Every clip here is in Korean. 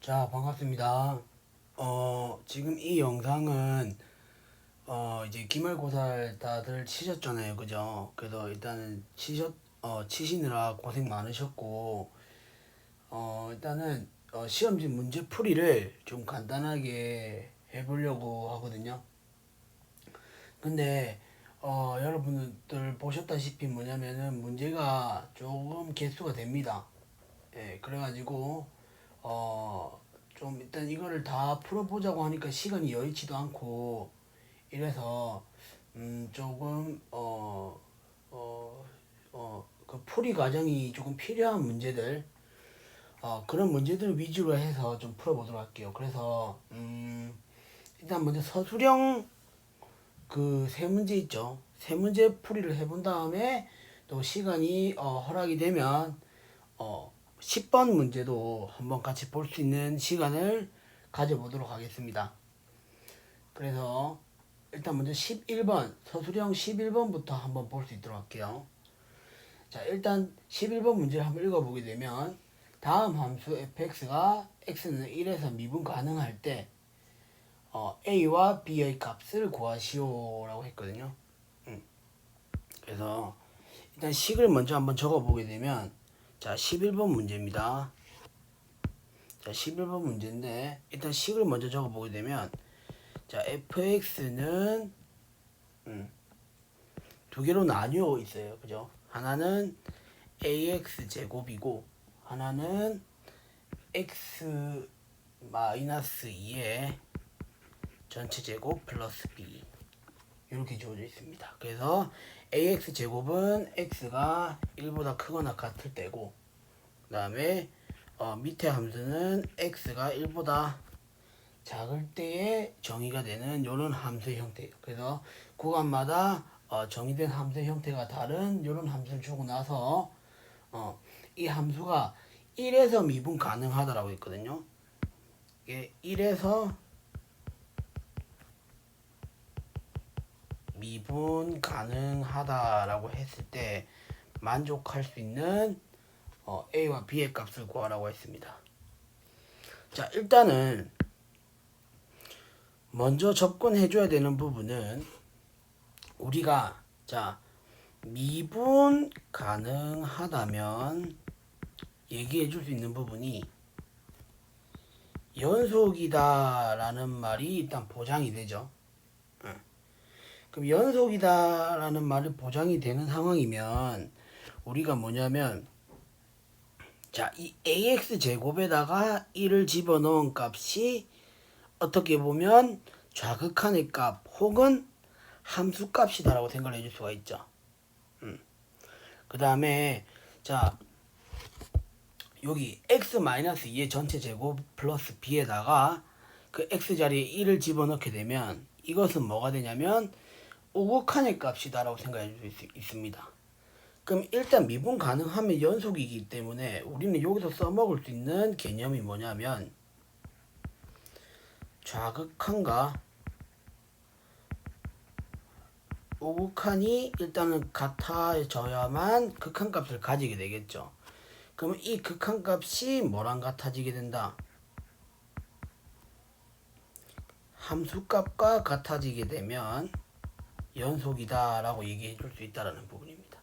자, 반갑습니다. 어, 지금 이 영상은 어, 이제 기말고사를 다들 치셨잖아요. 그죠? 그래서 일단은 치셨 어, 치시느라 고생 많으셨고 어, 일단은 어, 시험지 문제 풀이를 좀 간단하게 해보려고 하거든요. 근데 어, 여러분들 보셨다시피 뭐냐면은 문제가 조금 개수가 됩니다. 예, 그래가지고 어, 좀 일단 이거를 다 풀어보자고 하니까 시간이 여의치도 않고 이래서 음, 조금 어, 어, 어, 그 풀이 과정이 조금 필요한 문제들 어, 그런 문제들 위주로 해서 좀 풀어보도록 할게요. 그래서 음, 일단 먼저 서술형 그 세 문제 있죠. 세 문제 풀이를 해본 다음에 또 시간이 어, 허락이 되면 어, 10번 문제도 한번 같이 볼 수 있는 시간을 가져보도록 하겠습니다. 그래서 일단 먼저 11번 서술형 11번부터 한번 볼 수 있도록 할게요. 자 일단 11번 문제를 한번 읽어보게 되면 다음 함수 fx가 x는 1에서 미분 가능할 때 어, a와 b의 값을 구하시오 라고 했거든요. 음. 그래서 일단 식을 먼저 한번 적어보게 되면 자 11번 문제입니다. 자 11번 문제인데 일단 식을 먼저 적어 보게 되면 자 fx는 음, 두 개로 나뉘어 있어요. 그죠? 하나는 ax 제곱이고 하나는 x 마이너스 2의 전체 제곱 플러스 b 이렇게 주어져 있습니다. 그래서 ax 제곱은 x가 1보다 크거나 같을 때고 그 다음에 어, 밑에 함수는 x가 1보다 작을 때에 정의가 되는 이런 함수의 형태예요. 그래서 구간마다 어, 정의된 함수의 형태가 다른 이런 함수를 주고 나서 어, 이 함수가 1에서 미분 가능하다라고 했거든요. 이게 1에서 미분 가능하다라고 했을 때 만족할 수 있는 어, a와 b의 값을 구하라고 했습니다. 자 일단은 먼저 접근해줘야 되는 부분은 우리가 자 미분 가능하다면 얘기해줄 수 있는 부분이 연속이다라는 말이 일단 보장이 되죠. 응. 그럼 연속이다라는 말이 보장이 되는 상황이면 우리가 뭐냐면 자, 이 ax 제곱에다가 1을 집어넣은 값이 어떻게 보면 좌극한의 값 혹은 함수 값이다라고 생각을 해줄 수가 있죠. 음. 그 다음에 자 여기 x-2의 전체 제곱 플러스 b에다가 그 x 자리에 1을 집어넣게 되면 이것은 뭐가 되냐면 우극한의 값이다라고 생각해 줄수 있 습니다. 그럼 일단 미분 가능하면 연속이기 때문에 우리는 여기서 써먹을 수 있는 개념이 뭐냐면 좌극한과 우극한이 일단은 같아져야만 극한값을 가지게 되겠죠. 그러면 이 극한값이 뭐랑 같아지게 된다? 함수값과 같아지게 되면 연속이다라고 얘기해 줄 수 있다라는 부분입니다.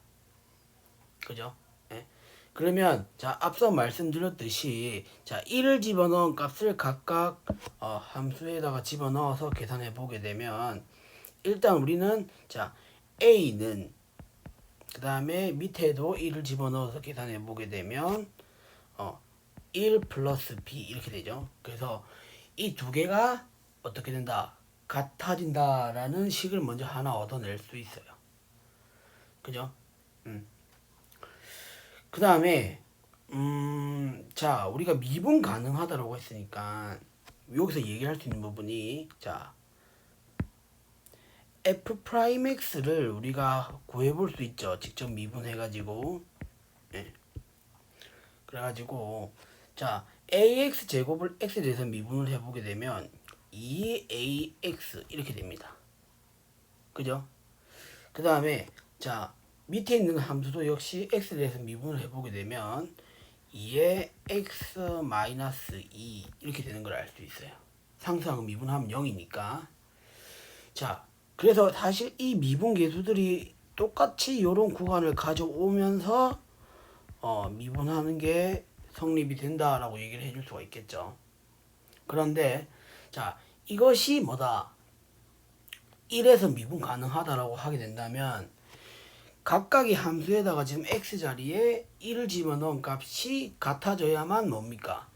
그죠? 예. 그러면 자 앞서 말씀드렸듯이 자 1을 집어넣은 값을 각각 어, 함수에다가 집어넣어서 계산해 보게 되면 일단 우리는 자 a는 그 다음에 밑에도 1을 집어넣어서 계산해 보게 되면 어, 1 플러스 b 이렇게 되죠. 그래서 이 두 개가 어떻게 된다? 같아진다라는 식을 먼저 하나 얻어낼 수 있어요. 그죠? 음. 그 다음에 음, 자 우리가 미분 가능하다라고 했으니까 여기서 얘기할 수 있는 부분이 자 f 프라임 x를 우리가 구해볼 수 있죠. 직접 미분해가지고 예. 그래가지고 자 ax 제곱을 x에 대해서 미분을 해보게 되면 2ax 이렇게 됩니다. 그죠? 그 다음에 자 밑에 있는 함수도 역시 x에 대해서 미분을 해보게 되면 2에 x 마이너스 2 이렇게 되는 걸 알 수 있어요. 상수하고 미분하면 0이니까. 자, 그래서 사실 이 미분 계수들이 똑같이 이런 구간을 가져오면서 어, 미분하는 게 성립이 된다라고 얘기를 해줄 수가 있겠죠. 그런데 자 이것이 뭐다? 1에서 미분 가능하다라고 하게 된다면 각각의 함수에다가 지금 x 자리에 1을 집어넣은 값이 같아져야만 뭡니까?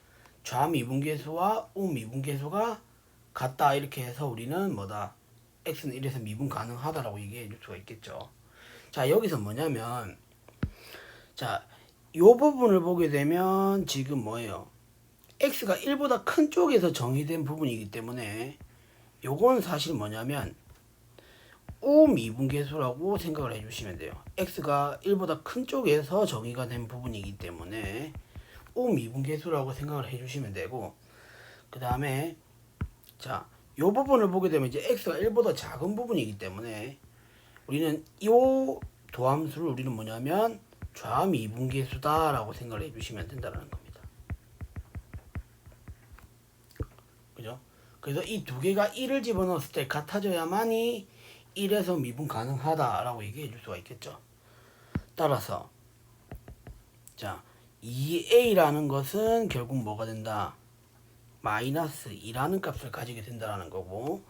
좌미분계수와 우미분계수가 같다 이렇게 해서 우리는 뭐다? x는 1에서 미분 가능하다라고 얘기해 줄 수가 있겠죠. 자 여기서 뭐냐면 자 요 부분을 보게 되면 지금 뭐예요? X가 1보다 큰 쪽에서 정의된 부분이기 때문에 요건 사실 뭐냐면 우미분계수라고 생각을 해주시면 돼요. x가 1보다 큰 쪽에서 정의가 된 부분이기 때문에 우미분계수라고 생각을 해주시면 되고 그 다음에 자, 요 부분을 보게 되면 이제 x가 1보다 작은 부분이기 때문에 우리는 요 도함수를 우리는 뭐냐면 좌미분계수다라고 생각을 해주시면 된다는 겁니다. 그래서 이 두 개가 1을 집어넣었을 때 같아져야만이 1에서 미분 가능하다라고 얘기해 줄 수가 있겠죠. 따라서 자 2a라는 것은 결국 뭐가 된다? 마이너스 2라는 값을 가지게 된다는 거고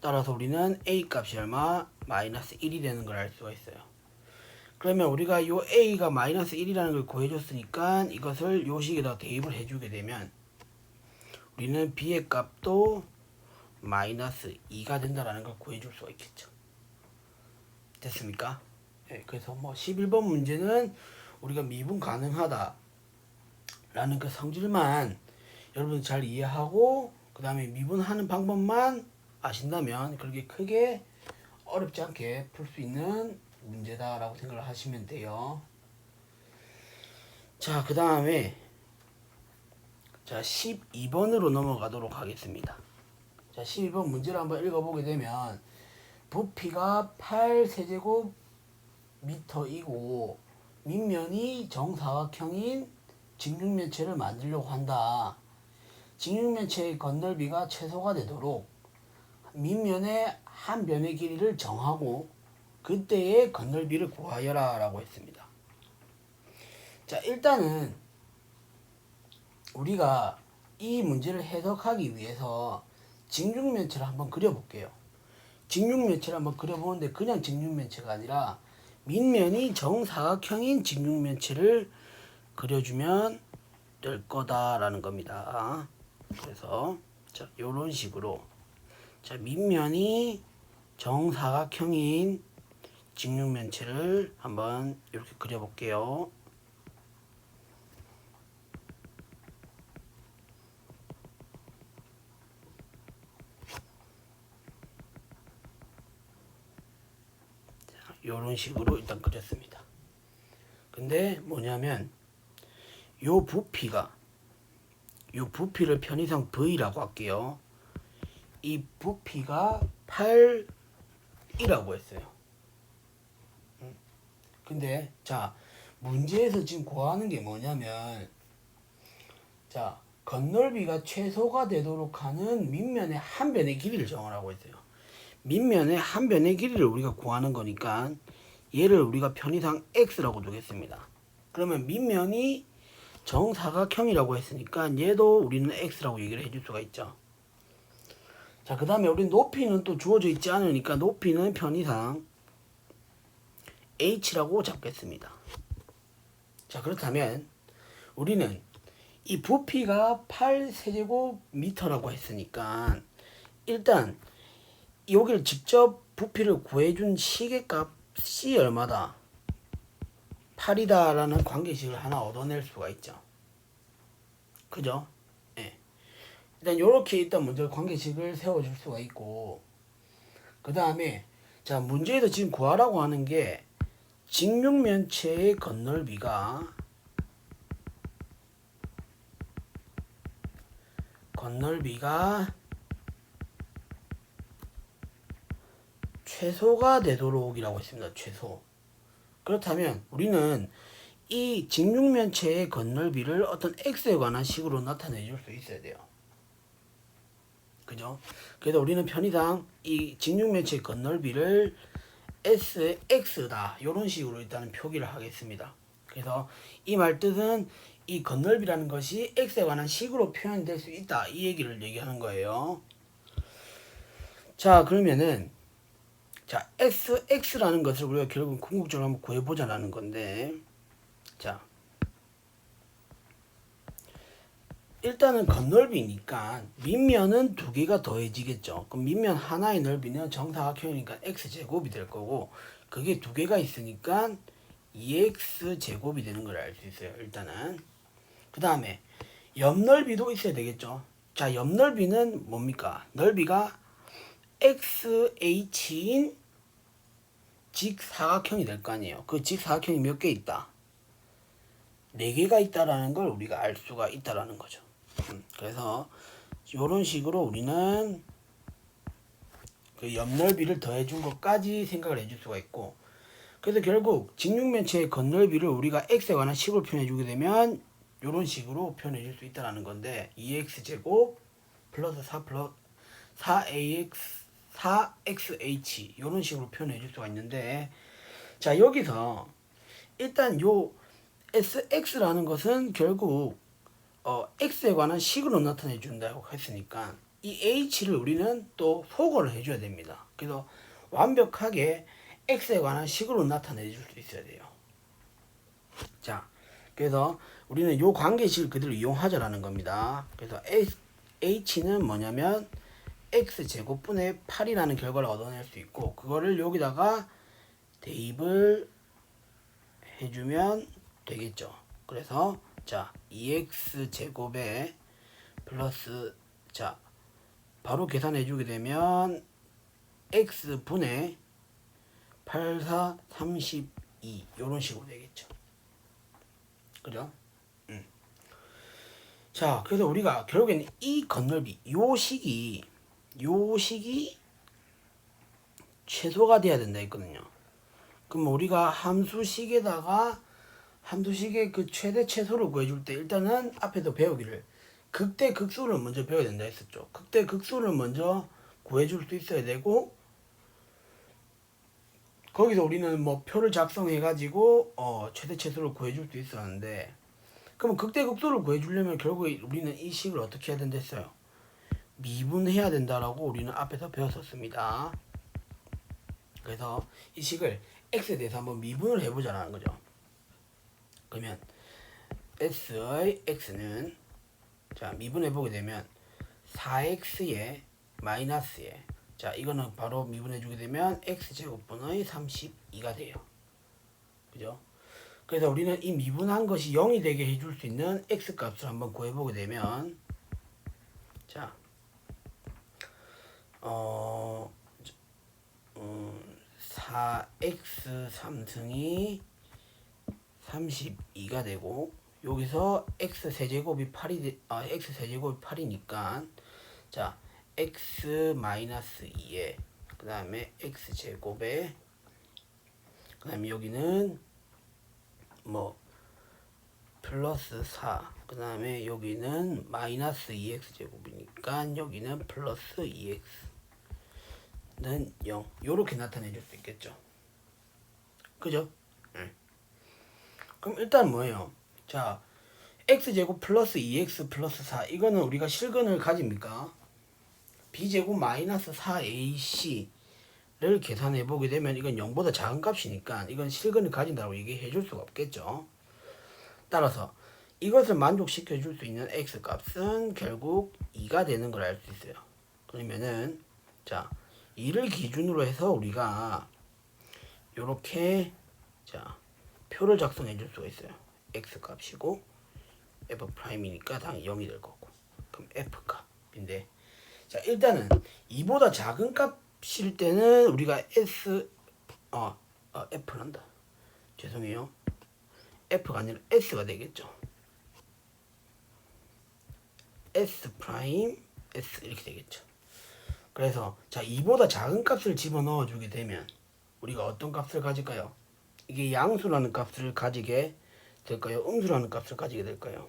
따라서 우리는 a 값이 얼마? 마이너스 1이 되는 걸 알 수가 있어요. 그러면 우리가 요 a가 마이너스 1이라는 걸 구해줬으니까 이것을 요 식에다 대입을 해주게 되면 우리는 b의 값도 마이너스 2가 된다라는 걸 구해줄 수가 있겠죠. 됐습니까? 네, 그래서 뭐 11번 문제는 우리가 미분 가능하다 라는 그 성질만 여러분 잘 이해하고 그 다음에 미분하는 방법만 아신다면 그렇게 크게 어렵지 않게 풀 수 있는 문제다라고 생각을 하시면 돼요. 자, 그 다음에 자 12번으로 넘어가도록 하겠습니다. 자 12번 문제를 한번 읽어보게 되면 부피가 8세제곱 미터이고 밑면이 정사각형인 직육면체를 만들려고 한다. 직육면체의 건널비가 최소가 되도록 밑면의 한 변의 길이를 정하고 그때의 건널비를 구하여라 라고 했습니다. 자 일단은 우리가 이 문제를 해석하기 위해서 직육면체를 한번 그려볼게요. 직육면체를 한번 그려보는데 그냥 직육면체가 아니라 밑면이 정사각형인 직육면체를 그려주면 될 거다라는 겁니다. 그래서 자 요런 식으로 자 밑면이 정사각형인 직육면체를 한번 이렇게 그려볼게요. 이런 식으로 일단 그렸습니다. 근데 뭐냐면 요 부피가 요 부피를 편의상 V라고 할게요. 이 부피가 8이라고 했어요. 음. 근데 자 문제에서 지금 구하는 게 뭐냐면 자 건널비가 최소가 되도록 하는 밑면의 한 변의 길이를 정하라고 했어요. 밑면의 한 변의 길이를 우리가 구하는 거니까 얘를 우리가 편의상 x라고 두겠습니다. 그러면 밑면이 정사각형이라고 했으니까 얘도 우리는 x라고 얘기를 해줄 수가 있죠. 자, 그 다음에 우리 높이는 또 주어져 있지 않으니까 높이는 편의상 h라고 잡겠습니다. 자, 그렇다면 우리는 이 부피가 8세제곱 미터라고 했으니까 일단 여기를 직접 부피를 구해준 시계값이 얼마다? 8이다라는 관계식을 하나 얻어낼 수가 있죠. 그죠? 예. 일단 요렇게 일단 먼저 관계식을 세워줄 수가 있고 그 다음에 자 문제에서 지금 구하라고 하는 게 직육면체의 건널비가 건널비가 최소가 되도록이라고 했습니다. 최소. 그렇다면 우리는 이 직육면체의 건널비를 어떤 x에 관한 식으로 나타내 줄 수 있어야 돼요. 그죠? 그래서 우리는 편의상 이 직육면체의 건널비를 s의 x다. 이런 식으로 일단은 표기를 하겠습니다. 그래서 이 말 뜻은 이 건널비라는 것이 x에 관한 식으로 표현될 수 있다. 이 얘기를 얘기하는 거예요. 자, 그러면은 자, x x라는 것을 우리가 결국 궁극적으로 한번 구해 보자라는 건데. 자. 일단은 건널비니까 밑면은 두 개가 더해지겠죠. 그럼 밑면 하나의 넓이는 정사각형이니까 x 제곱이 될 거고 그게 두 개가 있으니까 2x 제곱이 되는 걸 알 수 있어요. 일단은 그 다음에 옆 넓이도 있어야 되겠죠. 자, 옆 넓이는 뭡니까? 넓이가 xh인 직사각형이 될 거 아니에요. 그 직사각형이 몇 개 있다? 네 개가 있다라는 걸 우리가 알 수가 있다라는 거죠. 음, 그래서 이런 식으로 우리는 그 옆넓이를 더해준 것까지 생각을 해줄 수가 있고 그래서 결국 직육면체의 건넓이를 우리가 x에 관한 식으로 표현해주게 되면 이런 식으로 표현해줄 수 있다라는 건데 2x 제곱 플러스 4 플러스 4ax 4xh 이런 식으로 표현해 줄 수가 있는데 자 여기서 일단 요 sx라는 것은 결국 어, x에 관한 식으로 나타내 준다고 했으니까 이 h를 우리는 또 소거를 해줘야 됩니다. 그래서 완벽하게 x에 관한 식으로 나타내 줄 수 있어야 돼요. 자, 그래서 우리는 요 관계식을 그대로 이용하자라는 겁니다. 그래서 h는 뭐냐면 x 제곱분의 8이라는 결과를 얻어낼 수 있고 그거를 여기다가 대입을 해주면 되겠죠. 그래서 자 2x 제곱에 플러스 자 바로 계산해 주게 되면 x 분의 8, 4, 32 이런 식으로 되겠죠. 그죠? 음. 자, 그래서 우리가 결국에는 이 건널비 요 식이 요 식이 최소가 돼야 된다 했거든요. 그럼 우리가 함수식에다가 함수식의 그 최대 최소를 구해줄 때 일단은 앞에도 배우기를 극대 극소를 먼저 배워야 된다 했었죠. 극대 극소를 먼저 구해줄 수 있어야 되고 거기서 우리는 뭐 표를 작성해 가지고 어 최대 최소를 구해줄 수 있었는데 그러면 극대 극소를 구해주려면 결국 우리는 이 식을 어떻게 해야 된다 했어요. 미분해야 된다라고 우리는 앞에서 배웠었습니다. 그래서 이 식을 x에 대해서 한번 미분을 해보자라는 거죠. 그러면 s의 x는 자 미분해 보게 되면 4x에 마이너스에 자 이거는 바로 미분해 주게 되면 x 제곱분의 32가 돼요. 그죠? 그래서 우리는 이 미분한 것이 0이 되게 해줄 수 있는 x 값을 한번 구해보게 되면 자 어, 음, 4x 3승이 32가 되고 여기서 x 세제곱이 8이 되, 아 x 세제곱이 8이니까 자 x 마이너스 2에 그 다음에 x 제곱에 그 다음에 여기는 뭐 플러스 4. 그 다음에 여기는 마이너스 2x 제곱이니까 여기는 플러스 2x 는 0. 요렇게 나타내 줄 수 있겠죠. 그죠? 응. 그럼 일단 뭐예요? 자, x제곱 플러스 2x 플러스 4. 이거는 우리가 실근을 가집니까? b제곱 마이너스 4ac 를 계산해 보게 되면 이건 0보다 작은 값이니까 이건 실근을 가진다고 얘기해 줄 수가 없겠죠. 따라서 이것을 만족시켜 줄 수 있는 x 값은 결국 2가 되는 걸 알 수 있어요. 그러면은 자 2를 기준으로 해서 우리가 이렇게 자 표를 작성해 줄 수가 있어요. x 값이고 f 프라임이니까 당연히 0이 될 거고. 그럼 f 값인데 자 일단은 2보다 작은 값일 때는 우리가 s 어, 어 f란다. 죄송해요. F가 아니라 s가 되겠죠. S 프라임 s 이렇게 되겠죠 그래서 자 2보다 작은 값을 집어넣어 주게 되면 우리가 어떤 값을 가질까요 이게 양수라는 값을 가지게 될까요? 음수라는 값을 가지게 될까요?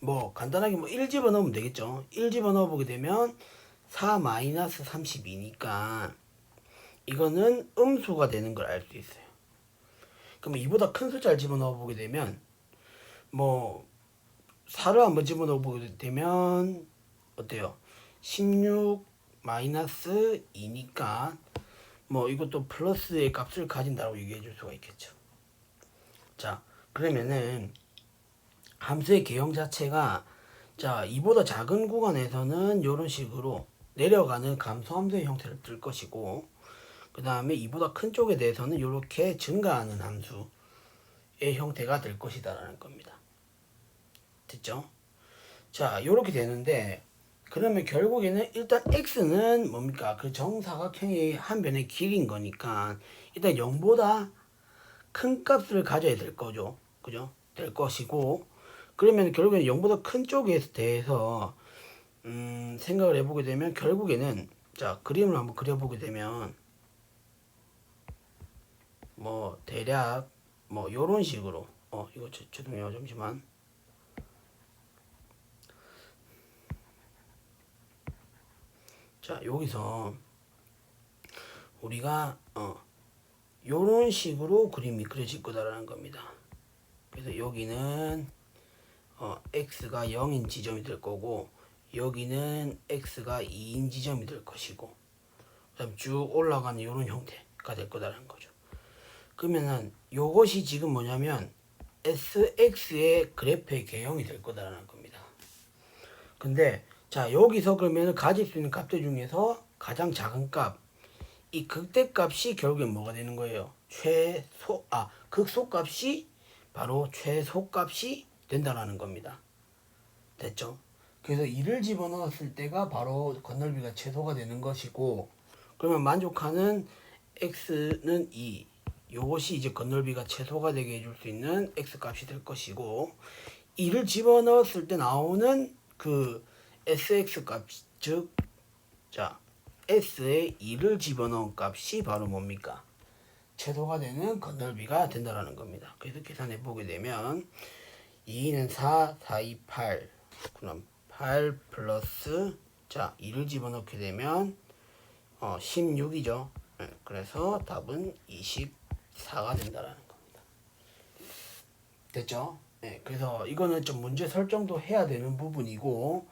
뭐 간단하게 뭐 1 집어넣으면 되겠죠. 1 집어넣어 보게 되면 4 마이너스 32니까 이거는 음수가 되는 걸 알 수 있어요. 그럼 이보다 큰 숫자를 집어넣어 보게 되면 뭐 4를 한번 집어넣어 보게 되면 어때요? 16 마이너스 2니까 뭐 이것도 플러스의 값을 가진다고 얘기해 줄 수가 있겠죠. 자, 그러면은 함수의 개형 자체가 자, 이보다 작은 구간에서는 이런 식으로 내려가는 감소함수의 형태를 뜰 것이고 그 다음에 이보다 큰 쪽에 대해서는 이렇게 증가하는 함수의 형태가 될 것이다라는 겁니다. 됐죠? 자, 이렇게 되는데 그러면 결국에는 일단 x는 뭡니까? 그 정사각형의 한 변의 길인 거니까 일단 0보다 큰 값을 가져야 될 거죠. 그죠? 될 것이고 그러면 결국에는 0보다 큰 쪽에 대해서 음, 생각을 해보게 되면 결국에는 자 그림을 한번 그려보게 되면 뭐 대략 뭐 요런 식으로 어 이거 죄- 죄송해요 잠시만 자 여기서 우리가 어 요런 식으로 그림이 그려질 거다라는 겁니다 그래서 여기는 어 x가 0인 지점이 될 거고 여기는 x가 2인 지점이 될 것이고 그다음 쭉 올라가는 이런 형태가 될 거다라는 거죠. 그러면은 요것이 지금 뭐냐면 sx의 그래프의 개형이 될 거다라는 겁니다. 근데 자 여기서 그러면은 가질 수 있는 값들 중에서 가장 작은 값, 이 극대값이 결국엔 뭐가 되는 거예요? 최소 아 극소값이 바로 최소값이 된다라는 겁니다. 됐죠? 그래서 이를 집어넣었을 때가 바로 건널비가 최소가 되는 것이고 그러면 만족하는 x는 2 요것이 이제 건널비가 최소가 되게 해줄 수 있는 x 값이 될 것이고 이를 집어넣었을 때 나오는 그 sx 값 즉 자 s에 2를 집어넣은 값이 바로 뭡니까? 최소가 되는 건널비가 된다라는 겁니다. 그래서 계산해 보게 되면 2는 4, 4, 2, 8 그럼 8 플러스 자 2를 집어넣게 되면 어, 16이죠. 그래서 답은 24가 된다라는 겁니다. 됐죠? 네, 그래서 이거는 좀 문제 설정도 해야 되는 부분이고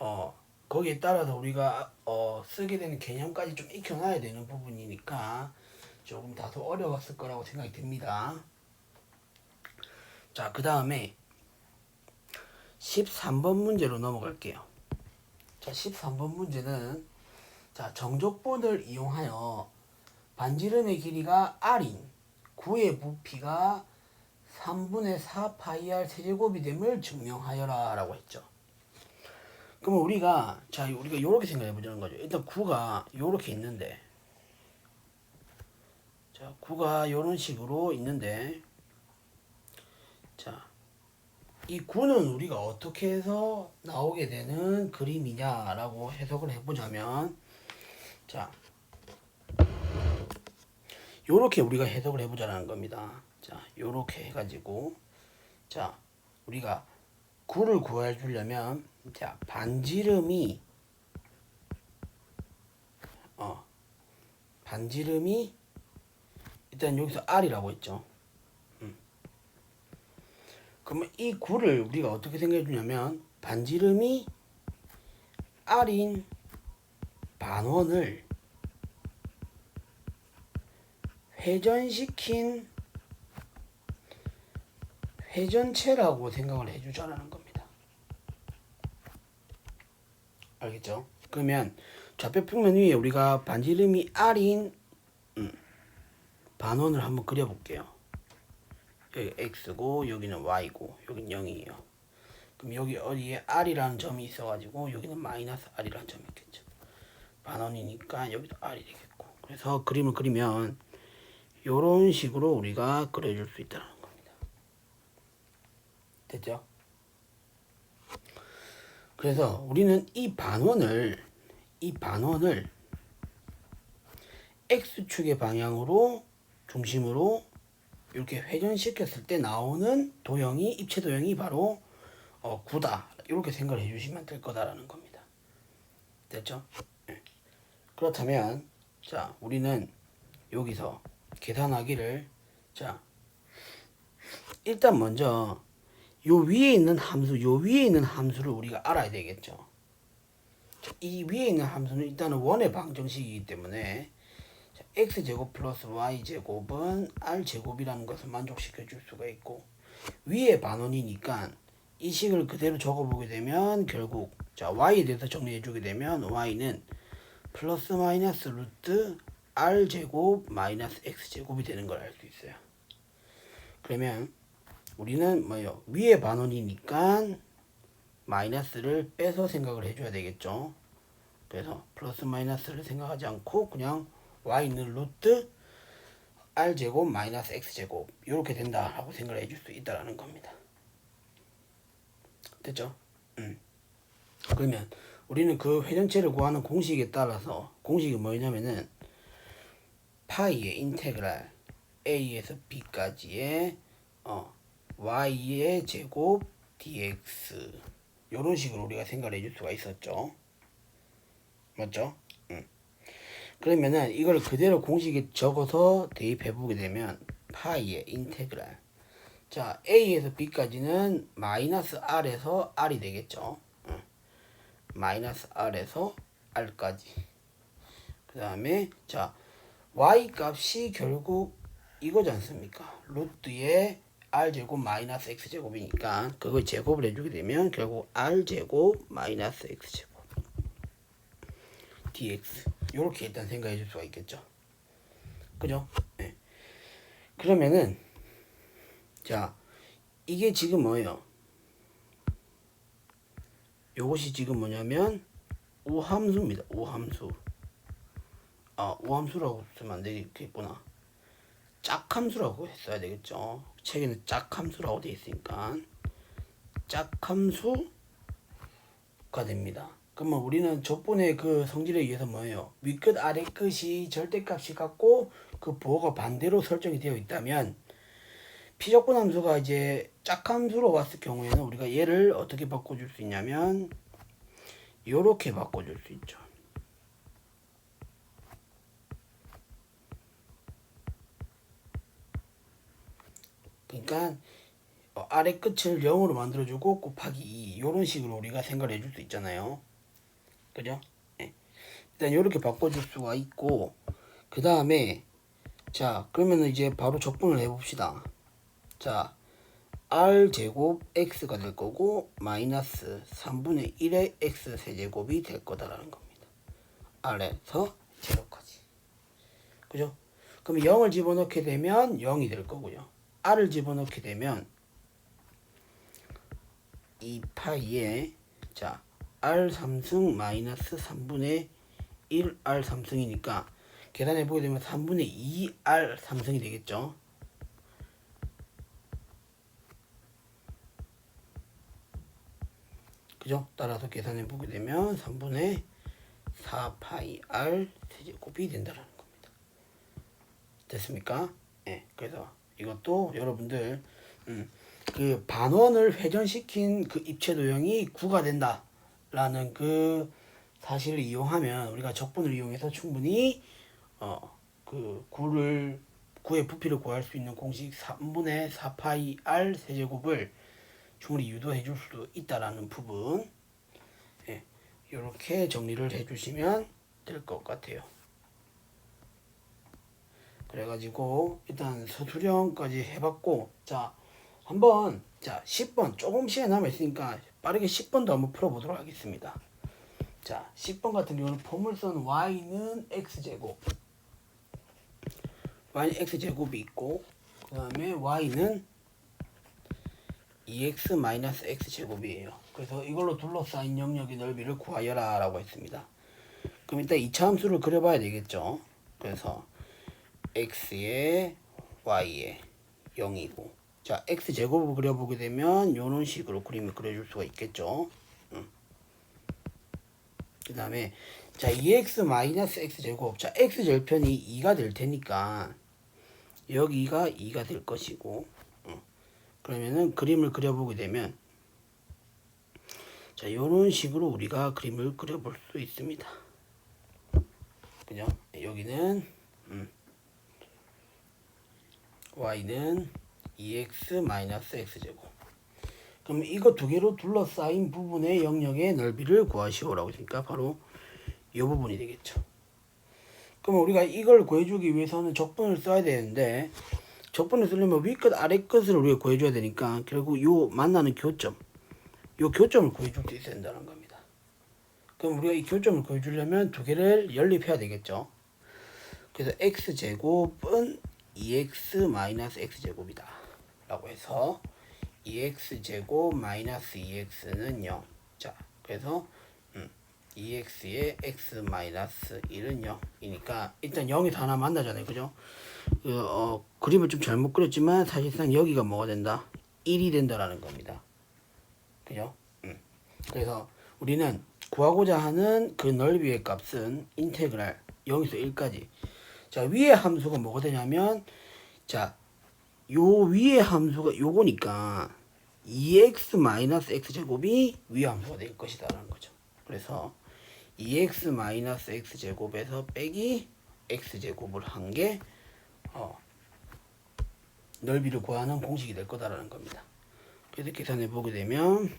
어, 거기에 따라서 우리가 어, 쓰게 되는 개념까지 좀 익혀놔야 되는 부분이니까 조금 다소 어려웠을 거라고 생각이 듭니다. 자, 그 다음에 13번 문제로 넘어갈게요. 자, 13번 문제는 자, 정적본을 이용하여 반지름의 길이가 r인 9의 부피가 3분의 4 파이 r 세제곱이 됨을 증명하여라 라고 했죠. 그러면 우리가 자 우리가 이렇게 생각해 보자는 거죠. 일단 9가 이렇게 있는데 자 9가 이런 식으로 있는데 자이 9는 우리가 어떻게 해서 나오게 되는 그림이냐라고 해석을 해보자면 자 요렇게 우리가 해석을 해보자는 겁니다. 자 요렇게 해가지고 자 우리가 9를 구해 주려면 자 반지름이 어 반지름이 일단 여기서 r이라고 했죠. 음. 그러면 이 9를 우리가 어떻게 생각해 주냐면 반지름이 r인 반원을 회전시킨 회전체라고 생각을 해주자라는 겁니다. 알겠죠? 그러면 좌표 평면 위에 우리가 반지름이 r인 음, 반원을 한번 그려볼게요. 여기 x고 여기는 y고 여기는 0이에요. 그럼 여기 어디에 r이라는 점이 있어가지고 여기는 마이너스 r이라는 점이 있겠죠. 반원이니까 여기도 r이 되겠고 그래서 그림을 그리면 이런 식으로 우리가 그려줄 수 있다는. 됐죠? 그래서 우리는 이 반원을 이 반원을 x축의 방향으로 중심으로 이렇게 회전시켰을 때 나오는 도형이 입체 도형이 바로 어, 9다 이렇게 생각을 해주시면 될 거다라는 겁니다. 됐죠? 예. 그렇다면 자 우리는 여기서 계산하기를 자 일단 먼저 요 위에 있는 함수 요 위에 있는 함수를 우리가 알아야 되겠죠. 자, 이 위에 있는 함수는 일단은 원의 방정식이기 때문에 자, x제곱 플러스 y제곱은 r제곱이라는 것을 만족시켜 줄 수가 있고 위에 반원이니까 이 식을 그대로 적어보게 되면 결국 자 y에 대해서 정리해 주게 되면 y는 플러스 마이너스 루트 r제곱 마이너스 x제곱이 되는 걸 알 수 있어요. 그러면 우리는 뭐요 위에 반원이니까 마이너스를 빼서 생각을 해줘야 되겠죠. 그래서 플러스 마이너스를 생각하지 않고 그냥 y는 루트 r 제곱 마이너스 x 제곱 이렇게 된다라고 생각을 해줄 수 있다라는 겁니다. 됐죠? 음. 그러면 우리는 그 회전체를 구하는 공식에 따라서 공식이 뭐냐면은 파이의 인테그랄 a에서 b까지의 어, y의 제곱 dx 이런 식으로 우리가 생각을 해줄 수가 있었죠. 맞죠? 응. 그러면은 이걸 그대로 공식에 적어서 대입해 보게 되면 파이의 인테그랄 자 a에서 b까지는 마이너스 r에서 r이 되겠죠. 응. 마이너스 r에서 r까지 그 다음에 자 y 값이 결국 이거지 않습니까? 루트의 r제곱 마이너스 x제곱이니까 그걸 제곱을 해주게 되면 결국 r제곱 마이너스 x제곱 dx 요렇게 일단 생각해 줄 수가 있겠죠 그죠? 네. 그러면은 자 이게 지금 뭐예요? 요것이 지금 뭐냐면 우함수입니다 우함수 아 우함수라고 쓰면 안 되겠구나 짝함수라고 했어야 되겠죠. 책에는 짝함수라고 되어 있으니까 짝함수가 됩니다. 그러면 우리는 저번에 그 성질에 의해서 뭐예요? 윗끝 아래끝이 절대값이 같고 그 부호가 반대로 설정이 되어 있다면 피적분 함수가 이제 짝함수로 왔을 경우에는 우리가 얘를 어떻게 바꿔줄 수 있냐면 이렇게 바꿔줄 수 있죠. 그러니까 어, 아래 끝을 0으로 만들어주고 곱하기 2 이런 식으로 우리가 생각을 해줄 수 있잖아요. 그죠? 네. 일단 이렇게 바꿔줄 수가 있고 그 다음에 자 그러면 이제 바로 적분을 해봅시다. 자 r 제곱 x가 될 거고 마이너스 3분의 1의 x 세제곱이 될 거다라는 겁니다. r에서 제로까지. 그죠? 그럼 0을 집어넣게 되면 0이 될 거고요. R을 집어넣게 되면 2파이에 자 r 3승 마이너스 3분의 1 r 3승이니까 계산해 보게 되면 3분의 2 r 3승이 되겠죠. 그죠? 따라서 계산해 보게 되면 3분의 4파이 r 세제곱이 된다는 겁니다. 됐습니까? 예. 네, 그래서 이것도 여러분들 음, 그 반원을 회전시킨 그 입체 도형이 구가 된다라는 그 사실을 이용하면 우리가 적분을 이용해서 충분히 어 그 구를 구의 부피를 구할 수 있는 공식 3분의 4파이 r 세제곱을 충분히 유도해 줄수 있다라는 부분 예, 이렇게 정리를 해 주시면 될 것 같아요. 그래가지고 일단 서술형까지 해봤고 자 한번 자 10번 조금 시간 남아있으니까 빠르게 10번도 한번 풀어보도록 하겠습니다. 자 10번 같은 경우는 포물선 y는 x제곱 y는 x제곱이 있고 그 다음에 y는 2x-x제곱이에요. 그래서 이걸로 둘러싸인 영역의 넓이를 구하여라 라고 했습니다. 그럼 일단 2차 함수를 그려봐야 되겠죠? 그래서 x에 y에 0이고. 자 x 제곱을 그려보게 되면 이런 식으로 그림을 그려줄 수가 있겠죠. 음. 그 다음에 자 2x 마이너스 x 제곱. 자 x 절편이 2가 될 테니까 여기가 2가 될 것이고. 어. 그러면은 그림을 그려보게 되면 자 요런 식으로 우리가 그림을 그려볼 수 있습니다. 그죠? 여기는 음, y는 2x 마이너스 x제곱 그럼 이거 두 개로 둘러싸인 부분의 영역의 넓이를 구하시오라고 했으니까 바로 이 부분이 되겠죠. 그럼 우리가 이걸 구해주기 위해서는 적분을 써야 되는데 적분을 쓰려면 위끝 아래 끝을 우리가 구해줘야 되니까 결국 요 만나는 교점 요 교점을 구해줄 수 있어야 된다는 겁니다. 그럼 우리가 이 교점을 구해주려면 두 개를 연립해야 되겠죠. 그래서 x 제곱은 2x 마이너스 x 제곱이다. 라고 해서 2x 제곱 마이너스 2x는 0. 자, 그래서 음, 2x의 x 마이너스 1은 0이니까 일단 0에서 하나 만나잖아요, 그죠? 그, 어, 그림을 좀 잘못 그렸지만 사실상 여기가 뭐가 된다? 1이 된다라는 겁니다. 그죠? 음. 그래서 우리는 구하고자 하는 그 넓이의 값은 인테그랄 0에서 1까지. 자, 위의 함수가 뭐가 되냐면 자, 요 위의 함수가 요거니까 2x 마이너스 x 제곱이 위의 함수가 될 것이다라는 거죠. 그래서 2x 마이너스 x 제곱에서 빼기 x 제곱을 한 게 어, 넓이를 구하는 공식이 될 거다라는 겁니다. 그래서 계산해 보게 되면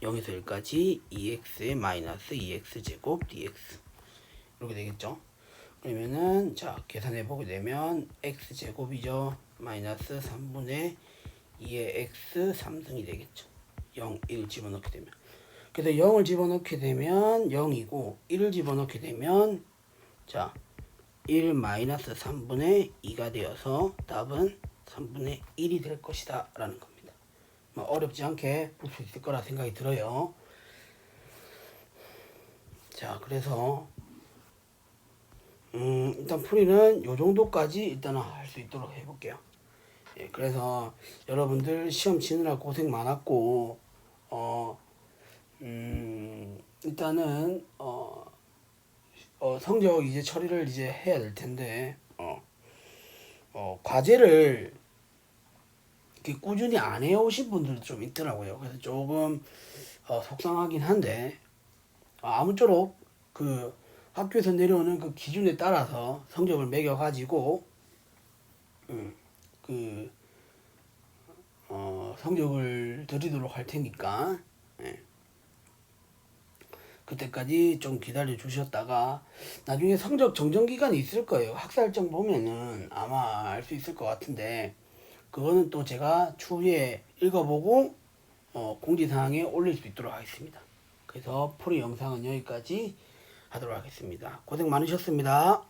0에서 1까지 2x의 마이너스 2x 제곱 dx 이렇게 되겠죠. 그러면은 자 계산해 보게 되면 x 제곱이죠. 마이너스 3분의 2의 x 3등이 되겠죠. 0, 1 집어넣게 되면. 그래서 0을 집어넣게 되면 0이고 1을 집어넣게 되면 자1 마이너스 3분의 2가 되어서 답은 3분의 1이 될 것이다 라는 겁니다. 뭐 어렵지 않게 볼 수 있을 거라 생각이 들어요. 자 그래서 음, 일단 풀이는 요 정도까지 일단은 할 수 있도록 해볼게요. 예, 그래서 여러분들 시험 치느라 고생 많았고, 어, 음, 일단은, 어, 어, 성적 이제 처리를 이제 해야 될 텐데, 어, 어, 과제를 이렇게 꾸준히 안 해오신 분들도 좀 있더라고요. 그래서 조금, 어, 속상하긴 한데, 어, 아무쪼록 그, 학교에서 내려오는 그 기준에 따라서 성적을 매겨 가지고 음, 그 어, 성적을 드리도록 할 테니까 예. 그때까지 좀 기다려 주셨다가 나중에 성적 정정 기간이 있을 거예요. 학살정 보면은 아마 알 수 있을 것 같은데 그거는 또 제가 추후에 읽어보고 어, 공지사항에 올릴 수 있도록 하겠습니다. 그래서 풀이 영상은 여기까지 하도록 하겠습니다. 고생 많으셨습니다.